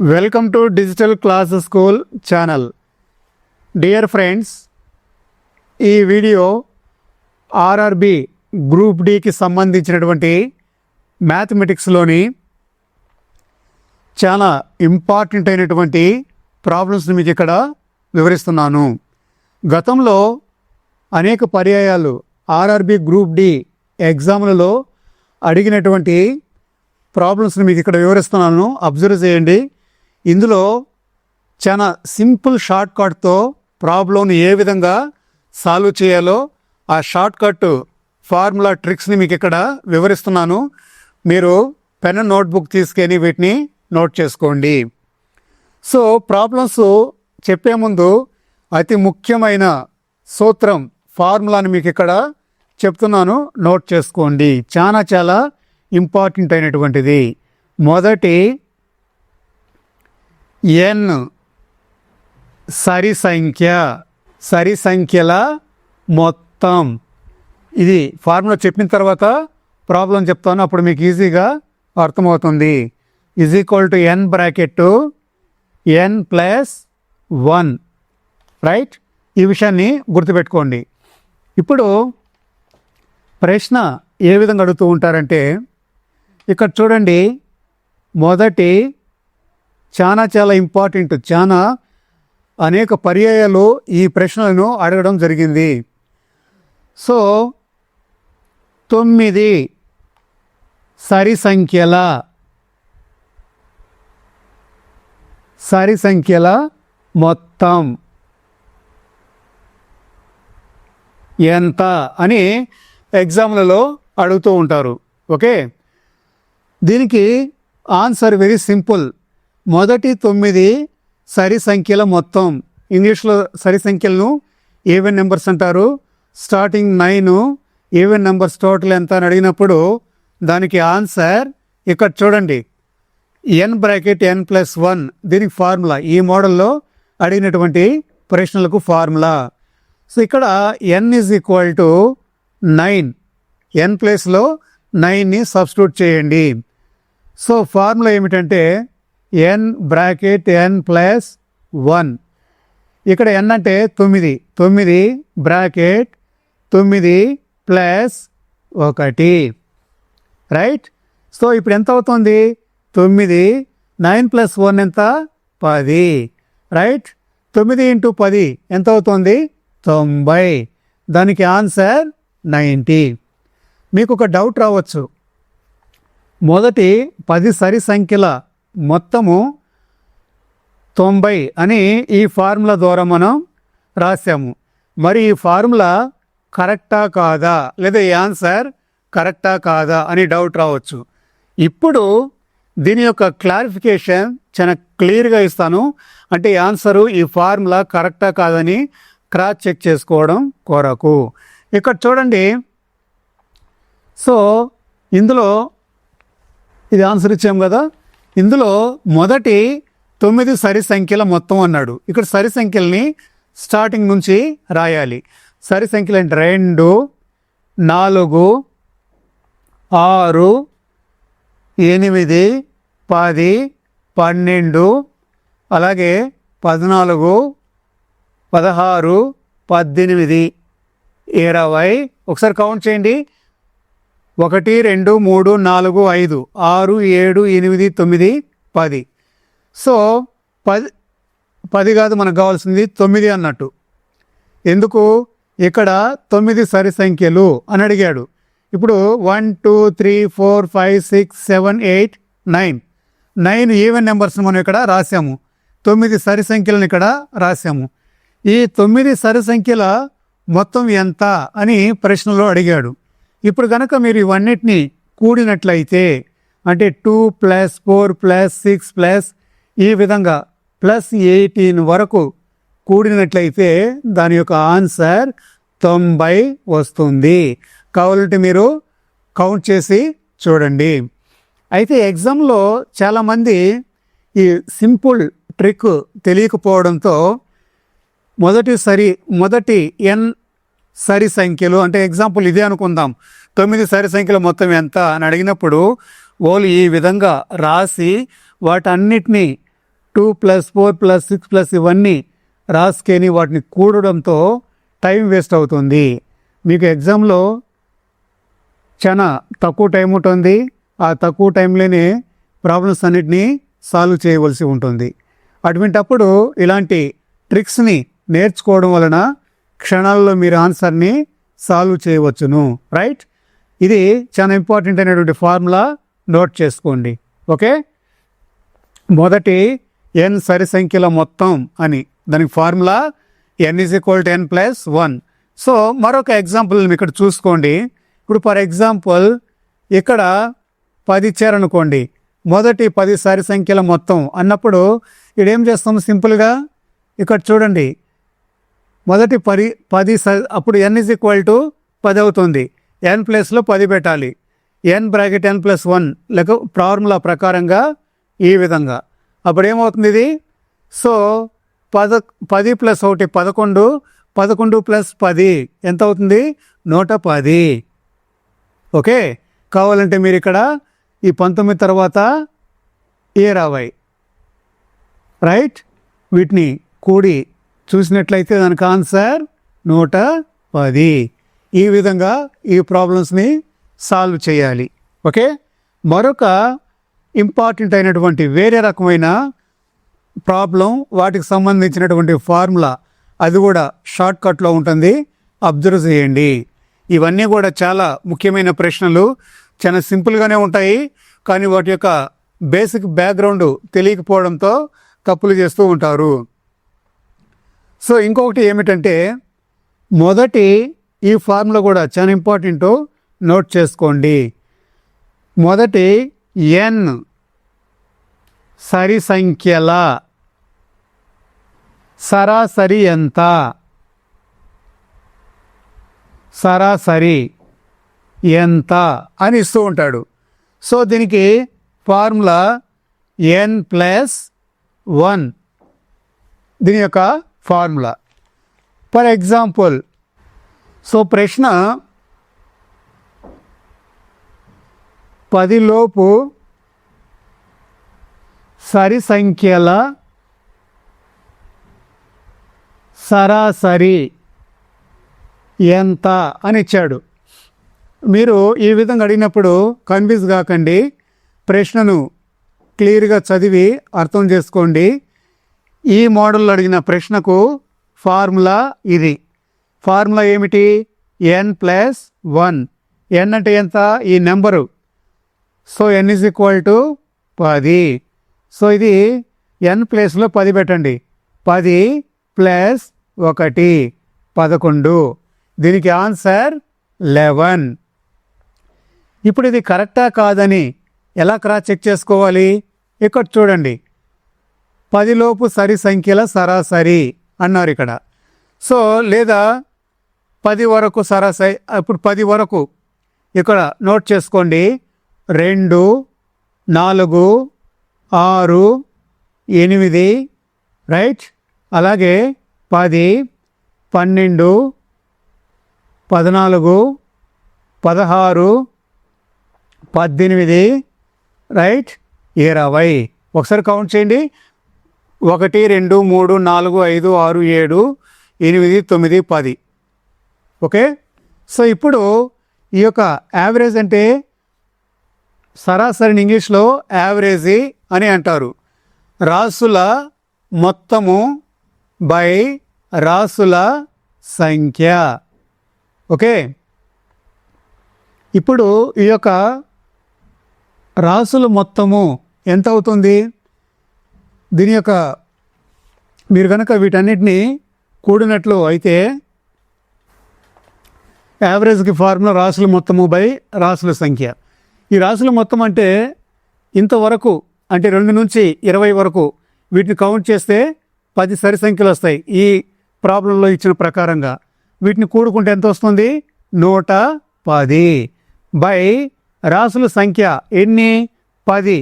Welcome to digital class school channel. Dear friends ఈ video RRB group డికి సంబంధించినటువంటి మ్యాథమెటిక్స్లోని చాలా ఇంపార్టెంట్ అయినటువంటి ప్రాబ్లమ్స్ని మీకు ఇక్కడ వివరిస్తున్నాను. గతంలో అనేక పర్యాయాలు ఆర్ఆర్బి గ్రూప్ డి ఎగ్జామ్లలో అడిగినటువంటి ప్రాబ్లమ్స్ని మీకు ఇక్కడ వివరిస్తున్నాను. అబ్జర్వ్ చేయండి. ఇందులో చాలా సింపుల్ షార్ట్ కట్తో ప్రాబ్లంని ఏ విధంగా సాల్వ్ చేయాలో ఆ షార్ట్ కట్ ఫార్ములా ట్రిక్స్ని మీకు ఇక్కడ వివరిస్తున్నాను. మీరు పెన్ నోట్బుక్ తీసుకొని వీటిని నోట్ చేసుకోండి. సో ప్రాబ్లమ్స్ చెప్పే ముందు అతి ముఖ్యమైన సూత్రం ఫార్ములాని మీకు ఇక్కడ చెప్తున్నాను. నోట్ చేసుకోండి. చాలా చాలా ఇంపార్టెంట్ అయినటువంటిది. మొదటి ఎన్ సరి సంఖ్య సరి సంఖ్యల మొత్తం. ఇది ఫార్ములా చెప్పిన తర్వాత ప్రాబ్లం చెప్తాను. అప్పుడు మీకు ఈజీగా అర్థమవుతుంది. Is equal to N bracket N plus one right ఈ విషయాన్ని గుర్తుపెట్టుకోండి. ఇప్పుడు ప్రశ్న ఏ విధంగా అడుగుతూ ఉంటారంటే ఇక్కడ చూడండి. మొదటి చాలా చాలా ఇంపార్టెంట్. చాలా అనేక పర్యాయాలు ఈ ప్రశ్నలను అడగడం జరిగింది. సో తొమ్మిది సరి సంఖ్యల సరి సంఖ్యల మొత్తం ఎంత అని ఎగ్జామ్లలో అడుగుతూ ఉంటారు. ఓకే? దీనికి ఆన్సర్ వెరీ సింపుల్. మొదటి తొమ్మిది సరి సంఖ్యల మొత్తం. ఇంగ్లీష్లో సరి సంఖ్యలను ఈవెన్ నెంబర్స్ అంటారు. Starting nine even numbers total ఎంత అని అడిగినప్పుడు దానికి ఆన్సర్ ఇక్కడ చూడండి. N bracket N plus one దీనికి ఫార్ములా ఈ మోడల్లో అడిగినటువంటి ప్రశ్నలకు ఫార్ములా సో ఇక్కడ N is equal to nine N ప్లేస్లో నైన్ని సబ్స్టిట్యూట్ చేయండి. సో ఫార్ములా ఏమిటంటే N bracket N plus one ఇక్కడ ఎన్ అంటే తొమ్మిది. తొమ్మిది బ్రాకెట్ తొమ్మిది ప్లస్ ఒకటి. రైట్ సో ఇప్పుడు ఎంత అవుతుంది? తొమ్మిది నైన్ ప్లస్ వన్ ఎంత? పది. రైట్ తొమ్మిది ఇంటూ పది ఎంత అవుతుంది? తొంభై. దానికి ఆన్సర్ నైంటీ. మీకు ఒక డౌట్ రావచ్చు. మొదటి పది సరి సంఖ్యల మొత్తము తొంభై అని ఈ ఫార్ములా ద్వారా మనం రాసాము మరి ఈ ఫార్ములా కరెక్టా కాదా? లేదా ఈ ఆన్సర్ కరెక్టా కాదా అని డౌట్ రావచ్చు. ఇప్పుడు దీని యొక్క క్లారిఫికేషన్ చాలా క్లియర్గా ఇస్తాను. అంటే ఈ ఆన్సరు ఈ ఫార్ములా కరెక్టా కాదని క్రాస్ చెక్ చేసుకోవడం కొరకు. ఇక్కడ చూడండి. సో ఇందులో ఇది ఆన్సర్ ఇచ్చాం కదా. ఇందులో మొదటి తొమ్మిది సరి సంఖ్యల మొత్తం అన్నాడు. ఇక్కడ సరి సంఖ్యల్ని స్టార్టింగ్ నుంచి రాయాలి. సరి సంఖ్యలు అంటే రెండు నాలుగు ఆరు ఎనిమిది పది పన్నెండు అలాగే పద్నాలుగు పదహారు పద్దెనిమిది. ఇరవై ఒకసారి కౌంట్ చేయండి. ఒకటి రెండు మూడు నాలుగు ఐదు ఆరు ఏడు ఎనిమిది తొమ్మిది పది. సో పది పది కాదు మనకు కావాల్సింది తొమ్మిది అన్నట్టు. ఎందుకు? ఇక్కడ తొమ్మిది సరి సంఖ్యలు అని అడిగాడు. ఇప్పుడు one two three four five six seven eight nine. Nine even నెంబర్స్ని మనం ఇక్కడ రాసాము తొమ్మిది సరి సంఖ్యలను ఇక్కడ రాసాము ఈ తొమ్మిది సరి సంఖ్యల మొత్తం ఎంత అని ప్రశ్నలో అడిగాడు. ఇప్పుడు కనుక మీరు ఇవన్నిటిని కూడినట్లయితే అంటే two plus four plus six plus ఈ విధంగా ప్లస్ ఎయిటీన్ వరకు కూడినట్లయితే దాని యొక్క ఆన్సర్ తొంభై వస్తుంది. కావాలంటే మీరు కౌంట్ చేసి చూడండి. అయితే ఎగ్జామ్లో చాలామంది ఈ సింపుల్ ట్రిక్ తెలియకపోవడంతో మొదటిసారి మొదటి ఎన్ సరి సంఖ్యలు అంటే ఎగ్జాంపుల్ ఇదే అనుకుందాం. తొమ్మిది సరి సంఖ్యలు మొత్తం ఎంత అని అడిగినప్పుడు వాళ్ళు ఈ విధంగా రాసి వాటన్నిటినీ two plus four plus six plus ఇవన్నీ రాసుకొని వాటిని కూడడంతో టైం వేస్ట్ అవుతుంది. మీకు ఎగ్జామ్లో చాలా తక్కువ టైం ఉంటుంది. ఆ తక్కువ టైంలోనే ప్రాబ్లమ్స్ అన్నిటినీ సాల్వ్ చేయవలసి ఉంటుంది. అటువంటప్పుడు ఇలాంటి ట్రిక్స్ని నేర్చుకోవడం వలన క్షణాల్లో మీరు ఆన్సర్ని సాల్వ్ చేయవచ్చును. రైట్? ఇది చాలా ఇంపార్టెంట్ అయినటువంటి ఫార్ములా. నోట్ చేసుకోండి. ఓకే? మొదటి ఎన్ సరి సంఖ్యల మొత్తం అని. దానికి formula N is equal to N plus one so మరొక ఎగ్జాంపుల్ ఇక్కడ చూసుకోండి. ఇప్పుడు ఫర్ ఎగ్జాంపుల్ ఇక్కడ పది ఇచ్చారనుకోండి మొదటి పది సరి సంఖ్యల మొత్తం అన్నప్పుడు ఇక్కడ ఏం చేస్తాం సింపుల్గా? ఇక్కడ చూడండి. మొదటి పది పది స- అప్పుడు ఎన్ ఇస్ ఈక్వల్ టు పది అవుతుంది. ఎన్ ప్లస్లో పది పెట్టాలి. N bracket N plus one లేక ఫార్ములా ప్రకారంగా ఈ విధంగా. అప్పుడు ఏమవుతుంది ఇది? సో పద పది ప్లస్ ఒకటి పదకొండు పదకొండు ప్లస్ పది ఎంత అవుతుంది? నూట పది. ఓకే? కావాలంటే మీరు ఇక్కడ ఈ పంతొమ్మిది తర్వాత ఏ రావాయి రైట్ వీటిని కూడి చూసినట్లయితే దానికి ఆన్సర్ నూట పది. ఈ విధంగా ఈ ప్రాబ్లమ్స్ని సాల్వ్ చేయాలి. ఓకే? మరొక ఇంపార్టెంట్ అయినటువంటి వేరే రకమైన ప్రాబ్లం వాటికి సంబంధించినటువంటి ఫార్ములా అది కూడా షార్ట్ కట్లో ఉంటుంది. అబ్జర్వ్ చేయండి. ఇవన్నీ కూడా చాలా ముఖ్యమైన ప్రశ్నలు. చాలా సింపుల్గానే ఉంటాయి. కానీ వాటి యొక్క బేసిక్ బ్యాక్గ్రౌండ్ తెలియకపోవడంతో తప్పులు చేస్తూ ఉంటారు. సో ఇంకొకటి ఏమిటంటే మొదటి ఈ ఫార్ములా కూడా చాలా ఇంపార్టెంట్ నోట్ చేసుకోండి. మొదటి ఎన్ సరి సంఖ్యల సరాసరి ఎంత? సరాసరి ఎంత? అని ఇస్తూ ఉంటాడు. సో దీనికి ఫార్ములా ఎన్ ప్లస్ వన్. దీని యొక్క ఫార్ములా. ఫర్ ఎగ్జాంపుల్ సో ప్రశ్న పదిలోపు సరి సంఖ్యల సరాసరి ఎంత అని ఇచ్చాడు. మీరు ఈ విధంగా అడిగినప్పుడు కన్ఫ్యూజ్ కాకండి. ప్రశ్నను క్లియర్గా చదివి అర్థం చేసుకోండి. ఈ మోడల్లో అడిగిన ప్రశ్నకు ఫార్ములా ఇది. ఫార్ములా ఏమిటి? ఎన్ ప్లస్ వన్. ఎన్ అంటే ఎంత? ఈ number. So N is equal to పది. సో ఇది ఎన్ ప్లేస్లో పది పెట్టండి. పది ప్లస్ ఒకటి. పదకొండు. దీనికి ఆన్సర్ లెవెన్. ఇప్పుడు ఇది కరెక్టా కాదని ఎలా క్రాస్ చెక్ చేసుకోవాలి? ఇక్కడ చూడండి. పదిలోపు సరి సంఖ్యల సరాసరి అన్నారు ఇక్కడ. సో లేదా పది వరకు సరాసరి ఇప్పుడు పది వరకు ఇక్కడ నోట్ చేసుకోండి. రెండు నాలుగు ఆరు ఎనిమిది రైట్? అలాగే పది పన్నెండు పద్నాలుగు పదహారు పద్దెనిమిది రైట్? ఇరవై. ఒకసారి కౌంట్ చేయండి. ఒకటి రెండు మూడు నాలుగు ఐదు ఆరు ఏడు ఎనిమిది తొమ్మిది పది. ఓకే? సో ఇప్పుడు ఈ యొక్క యావరేజ్ అంటే సరాసరిని ఇంగ్లీష్లో యావరేజీ అని అంటారు. రాసుల మొత్తము బై రాసుల సంఖ్య. ఓకే? ఇప్పుడు ఈ యొక్క రాసుల మొత్తము ఎంత అవుతుంది? దీని యొక్క మీరు కనుక వీటన్నిటిని కూడినట్లు అయితే యావరేజ్కి ఫార్ములా రాసుల మొత్తము బై రాసుల సంఖ్య. ఈ రాసుల మొత్తం అంటే ఇంతవరకు అంటే రెండు నుంచి ఇరవై వరకు వీటిని కౌంట్ చేస్తే పది సరి సంఖ్యలు వస్తాయి ఈ ప్రాబ్లంలో ఇచ్చిన ప్రకారంగా. వీటిని కూడుకుంటే ఎంత వస్తుంది? నూట పది. బై రాసుల సంఖ్య ఎన్ని? పది.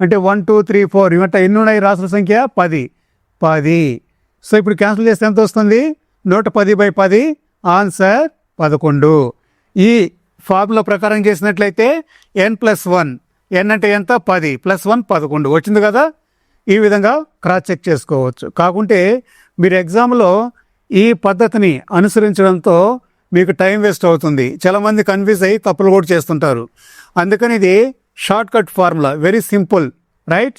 అంటే వన్ టూ త్రీ ఫోర్ ఇవంట ఎన్ని ఉన్నాయి రాసుల సంఖ్య? పది. పది. సో ఇప్పుడు క్యాన్సిల్ చేస్తే ఎంత వస్తుంది? నూట పది బై పది. ఆన్సర్ పదకొండు. ఈ ఫార్ములా ప్రకారం చేసినట్లయితే ఎన్ ప్లస్ వన్. ఎన్ అంటే ఎంత? పది. ప్లస్ వన్ పదకొండు. వచ్చింది కదా? ఈ విధంగా క్రాస్ చెక్ చేసుకోవచ్చు. కాకుంటే మీరు ఎగ్జామ్లో ఈ పద్ధతిని అనుసరించడంతో మీకు టైం వేస్ట్ అవుతుంది. చాలామంది కన్ఫ్యూజ్ అయ్యి తప్పులు కూడా చేస్తుంటారు. అందుకని ఇది shortcut formula. Very simple right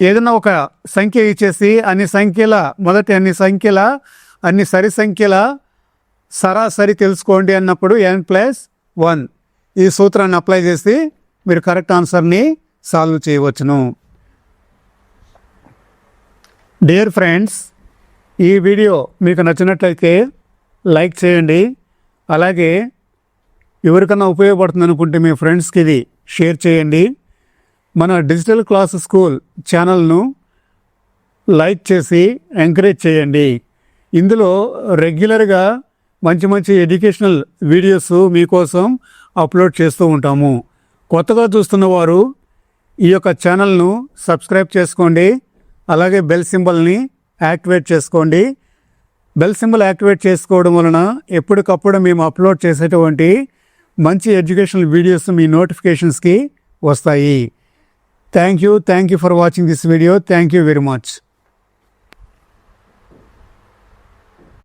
ఏదైనా ఒక సంఖ్య ఇచ్చేసి అన్ని సంఖ్యల మొదటి అన్ని సంఖ్యల అన్ని సరి సంఖ్యల సరాసరి తెలుసుకోండి అన్నప్పుడు ఎన్ ప్లస్ వన్ ఈ సూత్రాన్ని అప్లై చేసి మీరు కరెక్ట్ ఆన్సర్ని సాల్వ్ చేయవచ్చును. డియర్ ఫ్రెండ్స్ ఈ వీడియో మీకు నచ్చినట్లయితే లైక్ చేయండి. అలాగే ఎవరికన్నా ఉపయోగపడుతుంది అనుకుంటే మీ ఫ్రెండ్స్కి ఇది షేర్ చేయండి. మన డిజిటల్ క్లాస్ స్కూల్ ఛానల్ను లైక్ చేసి ఎంకరేజ్ చేయండి. ఇందులో రెగ్యులర్గా మంచి మంచి ఎడ్యుకేషనల్ వీడియోస్ మీకోసం అప్లోడ్ చేస్తూ ఉంటాము. కొత్తగా చూస్తున్న వారు ఈ యొక్క ఛానల్ను సబ్స్క్రైబ్ చేసుకోండి. అలాగే బెల్ సింబల్ని యాక్టివేట్ చేసుకోండి. బెల్ సింబల్ యాక్టివేట్ చేసుకోవడం వలన ఎప్పటికప్పుడు మేము అప్లోడ్ చేసేటువంటి మంచి ఎడ్యుకేషనల్ వీడియోస్ మీ నోటిఫికేషన్స్కి వస్తాయి. Thank you thank you for watching this video. Thank you very much.